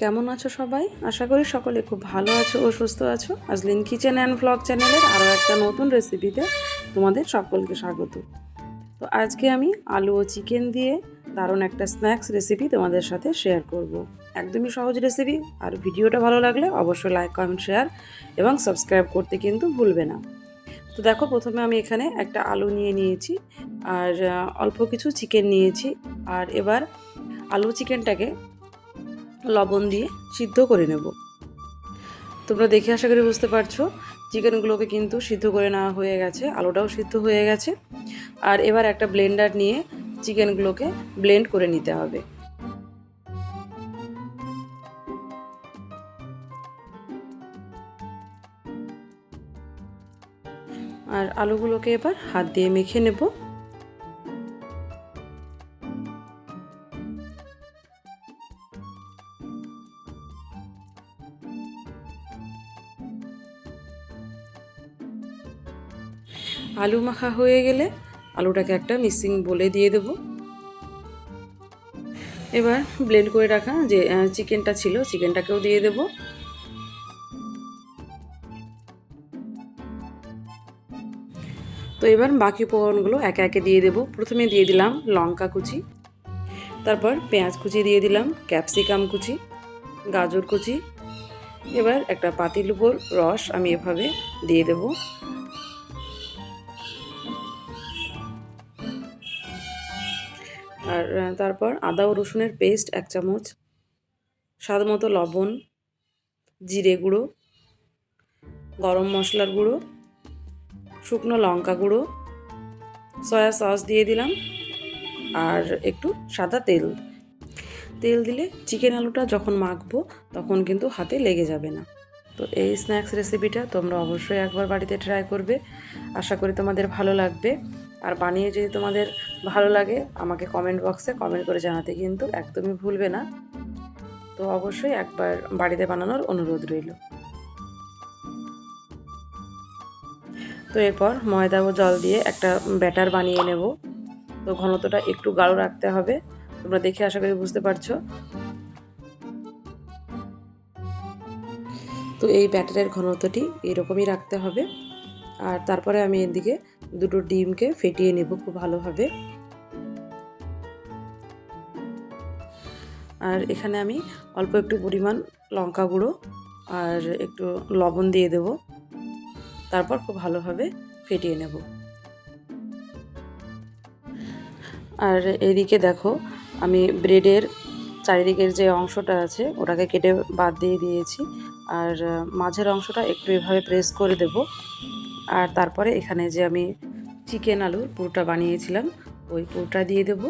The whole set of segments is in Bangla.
কেমন আছো সবাই? আশা করি সকলে খুব ভালো আছো ও সুস্থ আছো। আজলিন কিচেন অ্যান্ড ব্লগ চ্যানেলের আরও একটা নতুন রেসিপিতে তোমাদের সকলকে স্বাগত। তো আজকে আমি আলু ও চিকেন দিয়ে দারুণ একটা স্ন্যাক্স রেসিপি তোমাদের সাথে শেয়ার করব। একদমই সহজ রেসিপি আর ভিডিওটা ভালো লাগলে অবশ্যই লাইক কমেন্ট শেয়ার এবং সাবস্ক্রাইব করতে কিন্তু ভুলবে না। তো দেখো, প্রথমে আমি এখানে একটা আলু নিয়ে নিয়েছি, আর অল্প কিছু চিকেন নিয়েছি, আর এবার আলু চিকেনটাকে লবণ দিয়ে সিদ্ধ করে নেব। তোমরা দেখে আশা করি বুঝতে পারছ, চিকেনগুলোকে কিন্তু সিদ্ধ করে নেওয়া হয়ে গেছে, আলুটাও সিদ্ধ হয়ে গেছে। আর এবার একটা ব্লেন্ডার নিয়ে চিকেনগুলোকে ব্লেন্ড করে নিতে হবে। আর আলুগুলোকে এবার হাত দিয়ে মেখে নেব। আলু মাখা হয়ে গেলে আলুটাকে একটা মিক্সিং বলে দিয়ে দেব। এবার ব্লেন্ড করে রাখা যে চিকেনটা ছিল চিকেনটাকেও দিয়ে দেব। তো এবার বাকি উপকরণগুলো একে একে দিয়ে দেব। প্রথমে দিয়ে দিলাম লঙ্কা কুচি, তারপর পেঁয়াজ কুচি দিয়ে দিলাম, ক্যাপসিকাম কুচি, গাজর কুচি। এবার একটা পাতিলুপোর রস আমি এভাবে দিয়ে দেবো। আর তারপর আদা ও রসুনের পেস্ট এক চামচ, স্বাদ মতো লবণ, জিরে গুঁড়ো, গরম মশলার গুঁড়ো, শুকনো লঙ্কা গুঁড়ো সয়া সস দিয়ে দিলাম, আর একটু সাদা তেল। তেল দিলে চিকেন আলুটা যখন মাখবো, তখন কিন্তু হাতে লেগে যাবে না। তো এই স্ন্যাক্স রেসিপিটা তোমরা অবশ্যই একবার বাড়িতে ট্রাই করবে। আশা করি তোমাদের ভালো লাগবে। আর বানিয়ে যদি তোমাদের ভালো লাগে, আমাকে কমেন্ট বক্সে কমেন্ট করে জানাতে কিন্তু একদমই ভুলবে না। তো অবশ্যই একবার বাড়িতে বানানোর অনুরোধ রইল। তো এরপর ময়দা ও জল দিয়ে একটা ব্যাটার বানিয়ে নেব। তো ঘনত্বটা একটু গাঢ় রাখতে হবে। তোমরা দেখে আশা করি বুঝতে পারছ। তো এই ব্যাটারের ঘনত্বটি এরকমই রাখতে হবে। আর তারপরে আমি এদিকে দুটো ডিমকে ফেটিয়ে নেব খুব ভালোভাবে। আর এখানে আমি অল্প একটু পরিমাণ লঙ্কা গুঁড়ো আর একটু লবণ দিয়ে দেব। তারপর খুব ভালোভাবে ফেটিয়ে নেব। আর এদিকে দেখো, আমি ব্রেডের চারিদিকের যে অংশটা আছে, ওটাকে কেটে বাদ দিয়ে দিয়েছি। আর মাঝের অংশটা একটু এভাবে প্রেস করে দেব। আর তারপরে এখানে যে আমি চিকেন আলুর পুরোটা বানিয়েছিলাম, ওই পুরোটা দিয়ে দেব।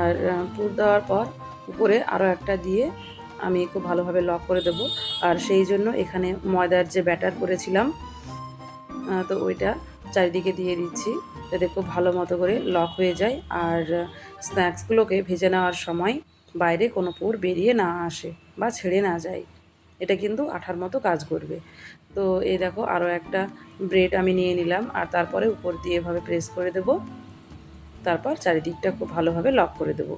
আর পুর দেওয়ার পর উপরে আরও একটা দিয়ে আমি খুব ভালোভাবে লক করে দেব। আর সেই জন্য এখানে ময়দার যে ব্যাটার করেছিলাম তো ওইটা চারিদিকে দিয়ে দিচ্ছি যাতে খুব ভালো মতো করে লক হয়ে যায়। আর স্ন্যাক্সগুলোকে ভেজে নেওয়ার সময় বাইরে কোনো পুর বেরিয়ে না আসে বা ছেড়ে না যায়। এটা কিন্তু আঠার মতো কাজ করবে। তো এই দেখো আরও একটা ব্রেড আমি নিয়ে নিলাম আর তারপরে উপর দিয়ে এভাবে প্রেস করে দেব। তারপর চারিদিকটা খুব ভালোভাবে লক করে দেব।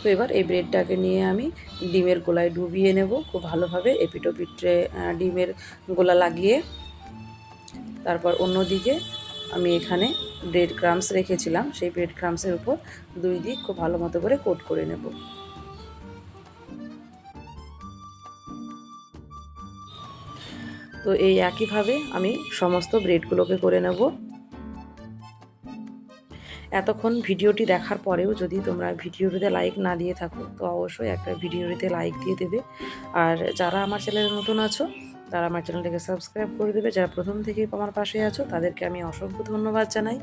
তো এবার এই ব্রেডটাকে নিয়ে আমি ডিমের গোলায় ডুবিয়ে নেব। খুব ভালোভাবে এপিটোপিটে ডিমের গোলা লাগিয়ে। তারপর অন্যদিকে আমি এখানে ব্রেড ক্রামস রেখেছিলাম। সেই ব্রেড ক্রামসের উপর দুই দিক খুব ভালো মতো করে কোট করে নেব। তো এই একইভাবে আমি সমস্ত ব্রেডগুলোকে করে নেব। এতক্ষণ ভিডিওটি দেখার পরেও যদি তোমরা ভিডিওটিতে লাইক না দিয়ে থাকো, তো অবশ্যই একটা ভিডিওটিতে লাইক দিয়ে দেবে। আর যারা আমার চ্যানেলে নতুন আছো, তারা আমার চ্যানেলটাকে সাবস্ক্রাইব করে দেবে। যারা প্রথম থেকেই আমার পাশে আছো, তাদেরকে আমি অসংখ্য ধন্যবাদ জানাই।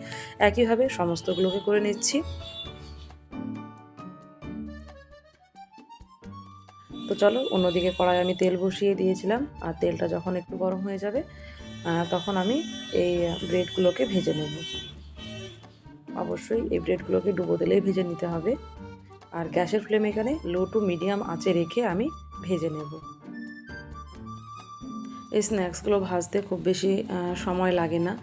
একইভাবে সমস্তগুলোকে করে নিচ্ছি। তো চলো অন্যদিকে কড়াই আমি তেল বসিয়ে দিয়েছিলাম, আর তেলটা যখন একটু গরম হয়ে যাবে তখন আমি এই ব্রেডগুলোকে ভেজে নেব। অবশ্যই এই ব্রেডগুলোকে ডুবো তেলেই ভেজে নিতে হবে। আর গ্যাসের ফ্লেম এখানে লো টু মিডিয়াম আঁচে রেখে আমি ভেজে নেব। এই স্ন্যাক্সগুলো ভাজতে খুব বেশি সময় লাগে না।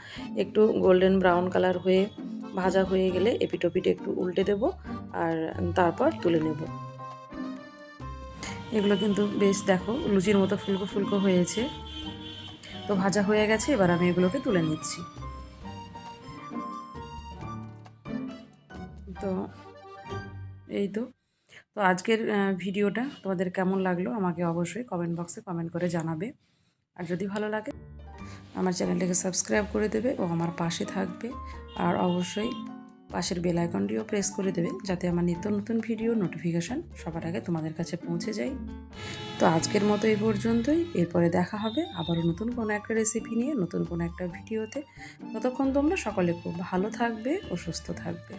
একটু গোল্ডেন ব্রাউন কালার হয়ে ভাজা হয়ে গেলে এপিটোপিট একটু উল্টে দেব, আর তারপর তুলে নেব। এগুলো কিন্তু বেশ দেখো, লুচির মতো ফুলকো ফুলকো হয়েছে। তো ভাজা হয়ে গেছে, এবার আমি এগুলোকে তুলে নিচ্ছি। তো এই তো। তো আজকের ভিডিওটা তোমাদের কেমন লাগল আমাকে অবশ্যই কমেন্ট বক্সে কমেন্ট করে জানাবে। আর যদি ভালো লাগে, আমার চ্যানেলটাকে সাবস্ক্রাইব করে দেবে ও আমার পাশে থাকবে। আর অবশ্যই পাশের বেল আইকনটিও প্রেস করে দেবে যাতে আমার নিত্য নতুন ভিডিও নোটিফিকেশান সবার আগে তোমাদের কাছে পৌঁছে যায়। তো আজকের মতো এই পর্যন্তই। এরপরে দেখা হবে আবারও নতুন কোনো একটা রেসিপি নিয়ে, নতুন কোনো একটা ভিডিওতে ততক্ষণ তোমরা সকলে খুব ভালো থাকবে ও সুস্থ থাকবে।